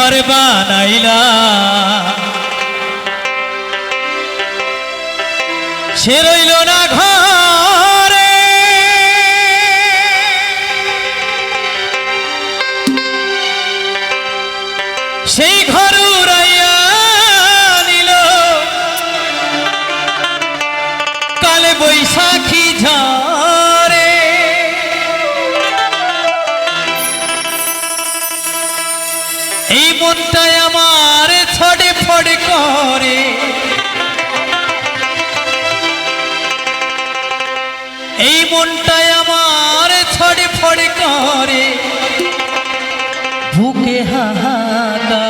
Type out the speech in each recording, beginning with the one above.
ঘর বানাইলা। সে রইল না ঘরে। সেই ঘর নিল। কালে বৈশাখী ঝা মনটায় আমার ছড়ে ফড়ে করে। বুকে হাহাকা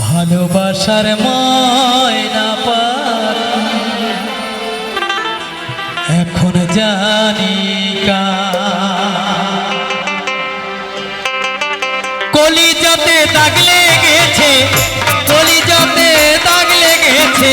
ভালোবাসার ময়না পার। এখন জানি কা কলিজাতে দাগ লেগেছে, কলিজাতে দাগ লেগেছে।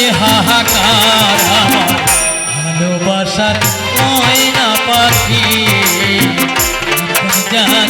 কারে হাহাকার আমার। ভালোবাসার ময়না পাখি। জান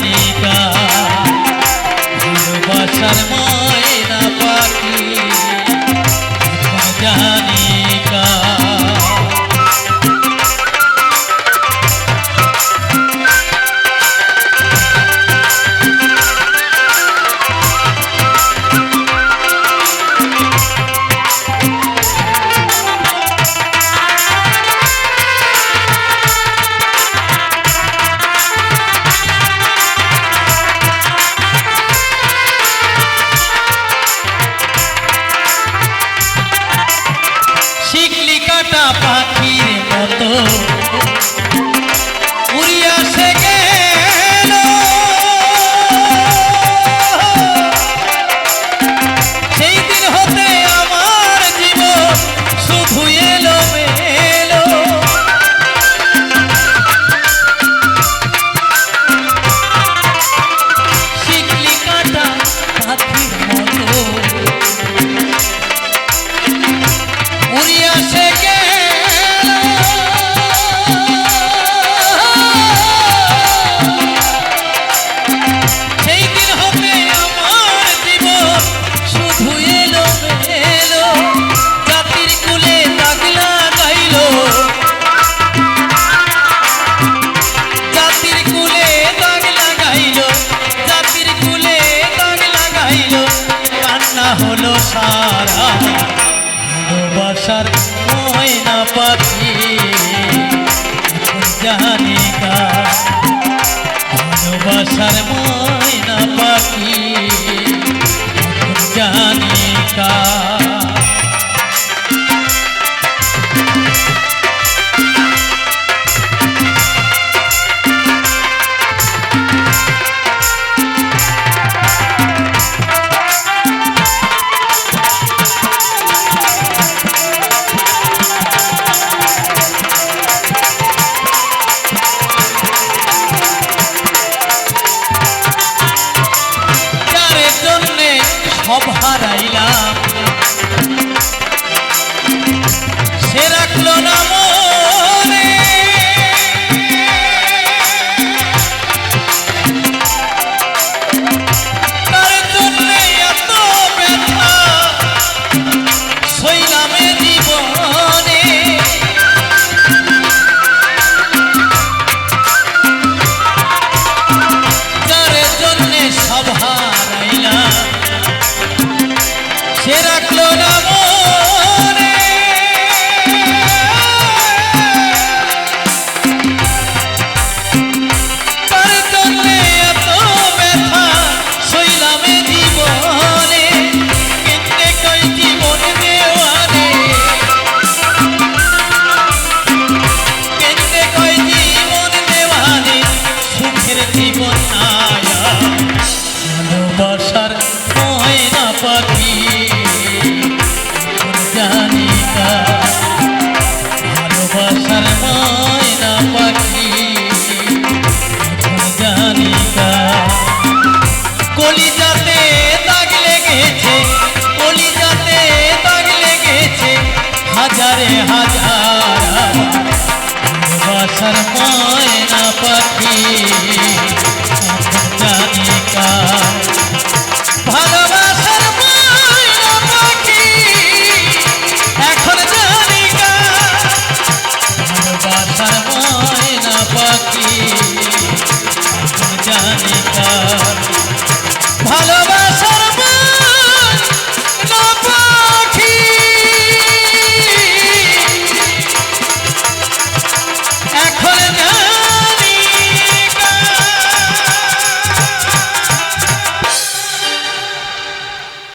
সারা ভালোবাসার ময়না পাখি। জানি ভালোবাসার ময়না পাখি। জানি কা